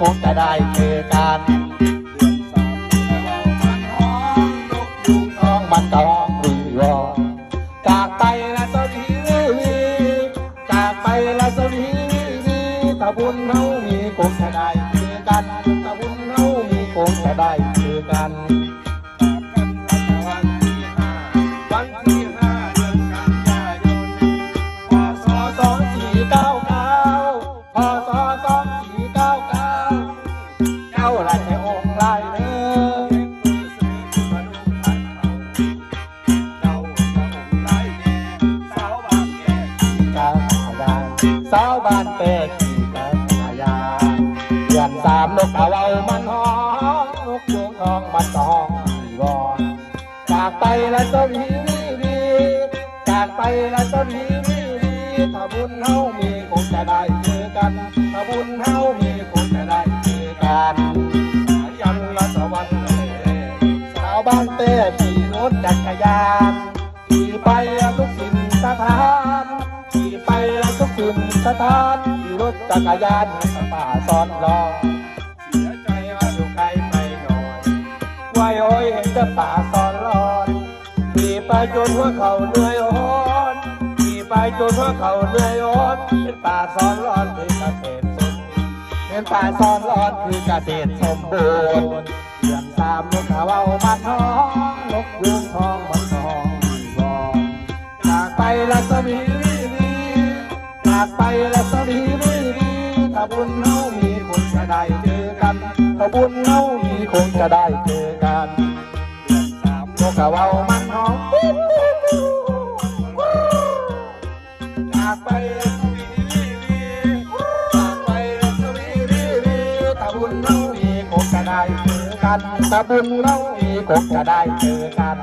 คงจะได้เจอกันเดือนสามเรามันหอมนกยุงทท้องมันกองรีรอจากไปละสวีวีจากไปละสวีวีถ้าบุญเฮามีคงจะได้เจอกันถ้าบุญเฮามีคงจะได้เจอกัน สาวบ้านเตะขี่กาขยานเดือนสามนกกระเวามันหองนกยุงทองมันตองวอนจากไปละสวีวีวีจากไปละสวีวีวีถ้าบุญเฮามีคงจะได้เจอกันถ้าบุญเฮามีคงจะได้เจอกันยันละสวรรค์สาวบ้านเต้ขี่รถจักรยานขี่ไป สถานขี่รถจักรยานป่าซ้อนรอเสียใจว่าอยู่ไกลไปหน่อยไว้โอ้ยเห็นแต่ป่าซ้อนรอนขี่ไปจนหัวเขาเหนื่อยอ่อนขี่ไปจนหัวเขาเหนื่อยอ่อนเป็นป่าซ้อนรอนคือเกษตรสมเป็นป่าซ้อนรอนคือเกษตรสมบูรณ์เดือนสามนกเขาเอามาท้องนกยุงทองมันทองวอนจากไปละสวีวีวี จากไปละสวีวีวีถ้าบุญเฮามีคนจะได้เจอกันถ้าบุญเฮามีคงจะได้เจอกันเดือนสามนกกระเว่ามันหอมจากไปละสวีวีวีจากไปละสวีวีวีถ้าบุญเฮามีคงจะได้เจอกันถ้าบุญเฮามีคงจะได้เจอกัน